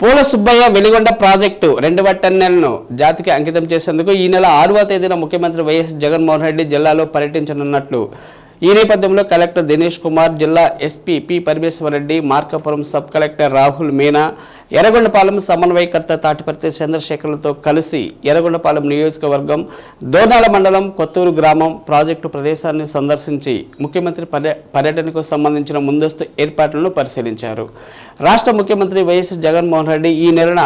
పూల సుబ్బయ్య వెలిగొండ ప్రాజెక్టు రెండవ వట్టన్నెలను జాతికి అంకితం చేసేందుకు ఈ నెల ఆరవ తేదీన ముఖ్యమంత్రి వైఎస్ జగన్మోహన్ రెడ్డి జిల్లాలో పర్యటించనున్నట్లు ఈ నేపథ్యంలో కలెక్టర్ దినేష్ కుమార్ జిల్లా SP P Parameshwarareddy Markapuram sub collector Rahul Meena Yerragondapalem సమన్వయకర్త తాటిపర్తి చంద్రశేఖర్లతో కలిసి ఎర్రగొండపాలెం నియోజకవర్గం దోర్నాల మండలం కొత్తూరు గ్రామం ప్రాజెక్టు ప్రదేశాన్ని సందర్శించి ముఖ్యమంత్రి పర్య పర్యటనకు సంబంధించిన ముందస్తు ఏర్పాట్లను పరిశీలించారు. రాష్ట్ర ముఖ్యమంత్రి వైఎస్ జగన్మోహన్ రెడ్డి ఈ నెలన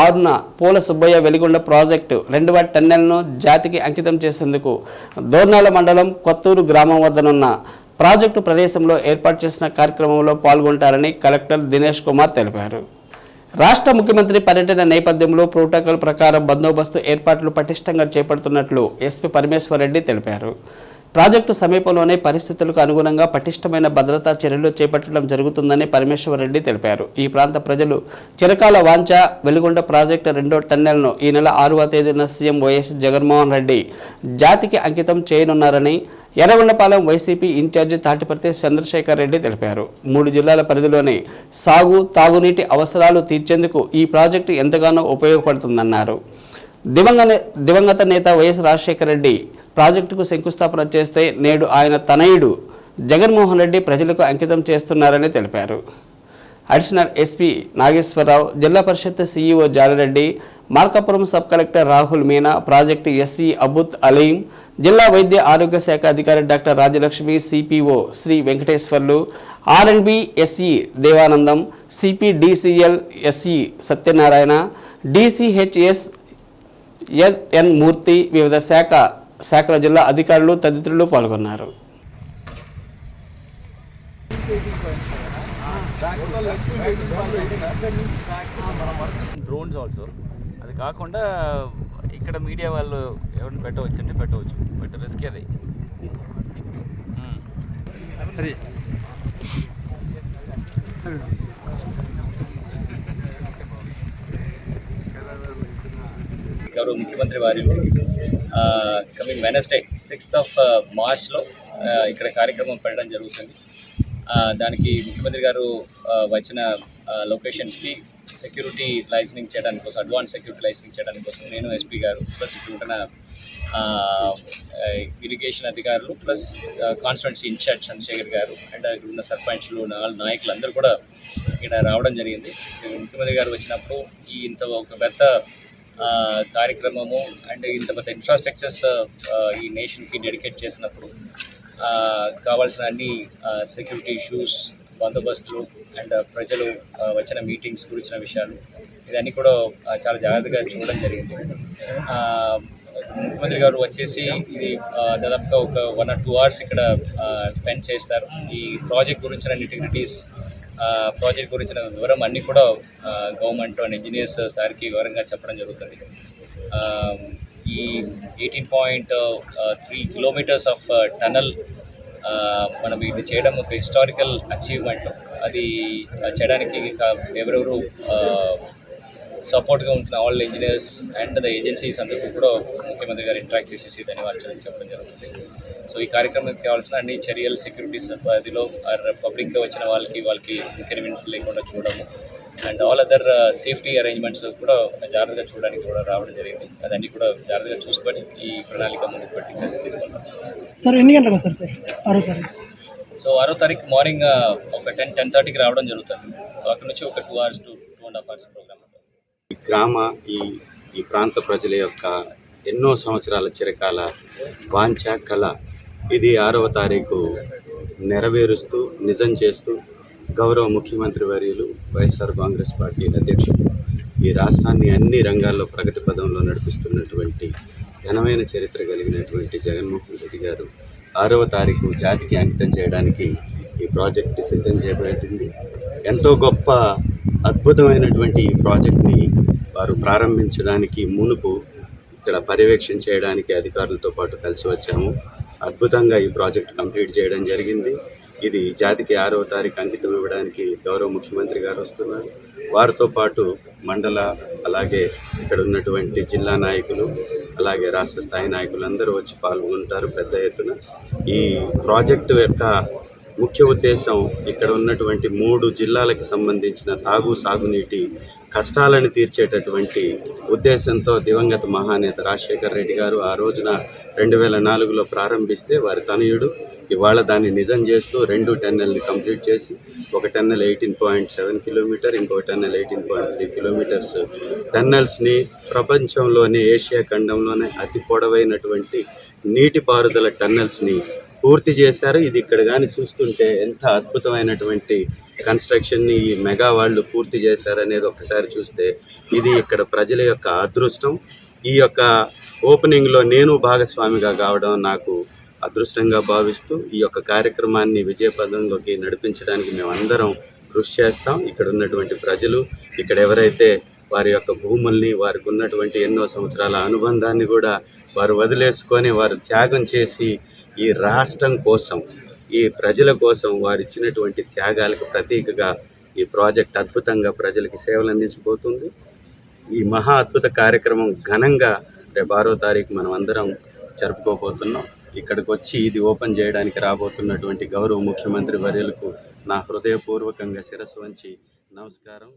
ఆరున పూల సుబ్బయ్య వెలిగొండ ప్రాజెక్టు రెండవ టన్నెల్ను జాతికి అంకితం చేసేందుకు దోర్నాల మండలం కొత్తూరు గ్రామం వద్దనున్న ప్రాజెక్టు ప్రదేశంలో ఏర్పాటు చేసిన కార్యక్రమంలో పాల్గొంటారని కలెక్టర్ దినేష్ కుమార్ తెలిపారు. రాష్ట్ర ముఖ్యమంత్రి పర్యటన నేపథ్యంలో ప్రోటోకాల్ ప్రకారం బందోబస్తు ఏర్పాట్లు పటిష్టంగా చేపడుతున్నట్లు ఎస్పీ పరమేశ్వరరెడ్డి తెలిపారు. ప్రాజెక్టు సమీపంలోనే పరిస్థితులకు అనుగుణంగా పటిష్టమైన భద్రతా చర్యలు చేపట్టడం జరుగుతుందని పరమేశ్వరరెడ్డి తెలిపారు. ఈ ప్రాంత ప్రజలు చిరకాల వాంఛ వెలుగొండ ప్రాజెక్టు రెండో టన్నెల్ను ఈ నెల ఆరవ తేదీన సీఎం వైఎస్ జగన్మోహన్ రెడ్డి జాతికి అంకితం చేయనున్నారని ఎర్రగొండపాలెం వైసీపీ ఇన్ఛార్జి తాటిపర్తి చంద్రశేఖర్ రెడ్డి తెలిపారు. మూడు జిల్లాల పరిధిలోని సాగు తాగునీటి అవసరాలు తీర్చేందుకు ఈ ప్రాజెక్టు ఎంతగానో ఉపయోగపడుతుందన్నారు. దివంగత దివంగత నేత వైఎస్ రాజశేఖర రెడ్డి ప్రాజెక్టుకు శంకుస్థాపన చేస్తే నేడు ఆయన తనయుడు జగన్మోహన్ రెడ్డి ప్రజలకు అంకితం చేస్తున్నారని తెలిపారు. Additional SP Nageswararao Zilla Parishad CEO Jalareddy Markapuram sub collector Rahul Meena project SC Abuth Aleem జిల్లా వైద్య ఆరోగ్య శాఖ అధికారి doctor Rajalakshmi CPO Sri Venkateswarlu R and B SE Devanandam CPDCL SE Satyanarayana DCHS N Murthy వివిధ శాఖ శాఖల జిల్లా అధికారులు తదితరులు పాల్గొన్నారు. డ్రోన్స్ ఆల్సో అది కాకుండా ఇక్కడ మీడియా వాళ్ళు ఎవరిని పెట్టవచ్చు అంటే పెట్టవచ్చు. బట్ రిస్క్ అది. గౌరవ ముఖ్యమంత్రి వారి కమింగ్ వెనస్డే సిక్స్త్ ఆఫ్ మార్చ్లో ఇక్కడ కార్యక్రమం పెట్టడం జరుగుతుంది. దానికి ముఖ్యమంత్రి గారు వచ్చిన లొకేషన్స్కి సెక్యూరిటీ లైసెనింగ్ చేయడానికి కోసం అడ్వాన్స్ సెక్యూరిటీ లైసెనింగ్ చేయడానికి కోసం నేను ఎస్పీ గారు ప్లస్ ఇక్కడ ఉంటున్న ఇరిగేషన్ అధికారులు ప్లస్ కాన్స్టిట్యున్సీ ఇన్ఛార్జ్ చంద్రశేఖర్ గారు అండ్ ఇక్కడ ఉన్న సర్పంచ్లు నాలుగు నాయకులు అందరూ కూడా ఇక్కడ రావడం జరిగింది. ముఖ్యమంత్రి గారు వచ్చినప్పుడు ఈ ఇంత ఒక పెద్ద కార్యక్రమము అండ్ ఇంత పెద్ద ఇన్ఫ్రాస్ట్రక్చర్స్ ఈ నేషన్కి డెడికేట్ చేసినప్పుడు కావాల్సిన అన్ని సెక్యూరిటీ ఇష్యూస్ బందోబస్తులు అండ్ ప్రజలు వచ్చిన మీటింగ్స్ గురించిన విషయాలు ఇవన్నీ కూడా చాలా జాగ్రత్తగా చూడడం జరిగింది. ముఖ్యమంత్రి గారు వచ్చేసి ఇది దాదాపుగా ఒక వన్ ఆర్ టూ అవర్స్ ఇక్కడ స్పెండ్ చేస్తారు. ఈ ప్రాజెక్ట్ గురించిన ఇంటిగ్రిటీస్ ప్రాజెక్ట్ గురించిన వివరం అన్నీ కూడా గవర్నమెంట్ అండ్ ఇంజనీర్స్ సార్కి వివరంగా చెప్పడం జరుగుతుంది. ఈ eighteen point three kilometres of tunnel మనం ఇది చేయడం ఒక హిస్టారికల్ అచీవ్మెంట్. అది చేయడానికి ఎవరెవరు సపోర్ట్గా ఉంటున్న all engineers and the agencies అందరికీ కూడా ముఖ్యమంత్రి గారు ఇంటరాక్ట్ చేసేసి ధన్యవాదాలు చెప్పడం జరుగుతుంది. సో ఈ కార్యక్రమానికి కావాల్సిన అన్ని చర్యలు సెక్యూరిటీస్ పరిధిలో పబ్లిక్తో వచ్చిన వాళ్ళకి వాళ్ళకి ఇన్కన్వీనియన్స్ లేకుండా చూడము and all other safety arrangements కూడా జాగ్రత్తగా చూడడానికి కూడా రావడం జరిగింది. అదన్నీ కూడా జాగ్రత్తగా చూసుకొని ఈ ప్రణాళిక ముందుకు పెట్టి చర్యలు తీసుకుంటాం సార్ ఎన్ని గంటలకు వస్తారు సార్? ఆరో తారీఖు. సో ఆరో తారీఖు మార్నింగ్ ఒక టెన్ టెన్ థర్టీకి రావడం జరుగుతుంది. సో అక్కడ నుంచి ఒక two hours to two and half hours programme ఈ గ్రామ ఈ ఈ ప్రాంత ప్రజల యొక్క ఎన్నో సంవత్సరాల చిరకాల వాంఛ కళ ఇది ఆరవ తారీఖు నెరవేరుస్తూ నిజం చేస్తూ గౌరవ ముఖ్యమంత్రి వర్యులు వైఎస్ఆర్ కాంగ్రెస్ పార్టీ అధ్యక్షులు ఈ రాష్ట్రాన్ని అన్ని రంగాల్లో ప్రగతి పదంలో నడిపిస్తున్నటువంటి ఘనమైన చరిత్ర కలిగినటువంటి జగన్మోహన్ రెడ్డి గారు ఆరవ తారీఖు జాతికి అంకితం చేయడానికి ఈ ప్రాజెక్ట్ సిద్ధం చేయబడింది. ఎంతో గొప్ప అద్భుతమైనటువంటి ఈ ప్రాజెక్ట్ని వారు ప్రారంభించడానికి మునుపు ఇక్కడ పర్యవేక్షణ చేయడానికి అధికారులతో పాటు కలిసి వచ్చాము. అద్భుతంగా ఈ ప్రాజెక్ట్ కంప్లీట్ చేయడం జరిగింది. ఇది జాతికి ఆరవ తారీఖు అంకితం ఇవ్వడానికి గౌరవ ముఖ్యమంత్రి గారు వస్తున్నారు. వారితో పాటు మండల అలాగే ఇక్కడ ఉన్నటువంటి జిల్లా నాయకులు అలాగే రాష్ట్ర స్థాయి నాయకులు అందరూ వచ్చి పాల్గొంటారు పెద్ద ఎత్తున. ఈ ప్రాజెక్టు యొక్క ముఖ్య ఉద్దేశం ఇక్కడ ఉన్నటువంటి మూడు జిల్లాలకు సంబంధించిన తాగు సాగునీటి కష్టాలను తీర్చేటటువంటి ఉద్దేశంతో దివంగత మహానేత రాజశేఖర్ రెడ్డి గారు ఆ రోజున రెండు వేల నాలుగులో ప్రారంభిస్తే వారి తనయుడు. ఇవాళ దాన్ని నిజం చేస్తూ రెండు టెన్నెల్ని కంప్లీట్ చేసి ఒక tunnel eighteen point seven kilometre ఇంకొక tunnel eighteen point three kilometres. టెన్నెల్స్ని ప్రపంచంలోనే ఏషియా ఖండంలోనే అతి పొడవైనటువంటి నీటిపారుదల టన్నెల్స్ని పూర్తి చేశారు. ఇది ఇక్కడ కానీ చూస్తుంటే ఎంత అద్భుతమైనటువంటి కన్స్ట్రక్షన్ని ఈ మెగా వాళ్ళు పూర్తి చేశారనేది ఒక్కసారి చూస్తే ఇది ఇక్కడ ప్రజల యొక్క అదృష్టం. ఈ యొక్క ఓపెనింగ్లో నేను భాగస్వామిగా కావడం నాకు అదృష్టంగా భావిస్తూ ఈ యొక్క కార్యక్రమాన్ని విజయపదంలోకి నడిపించడానికి మేమందరం కృషి చేస్తాం. ఇక్కడ ఉన్నటువంటి ప్రజలు ఇక్కడ ఎవరైతే వారి యొక్క భూముల్ని వారికి ఉన్నటువంటి ఎన్నో సంవత్సరాల అనుబంధాన్ని కూడా వారు వదిలేసుకొని వారు త్యాగం చేసి ఈ రాష్ట్రం కోసం ఈ ప్రజల కోసం వారు ఇచ్చినటువంటి త్యాగాలకు ప్రతీకగా ఈ ప్రాజెక్ట్ అద్భుతంగా ప్రజలకి సేవలు అందించబోతుంది. ఈ మహా అద్భుత కార్యక్రమం ఘనంగా రేపు ఆరో తారీఖు మనం అందరం జరుపుకోబోతున్నాం. ఇక్కడికి వచ్చి ఇది ఓపెన్ చేయడానికి రాబోతున్నటువంటి గౌరవ ముఖ్యమంత్రి వర్యులకు నా హృదయపూర్వకంగా శిరస్సు వంచి నమస్కారం.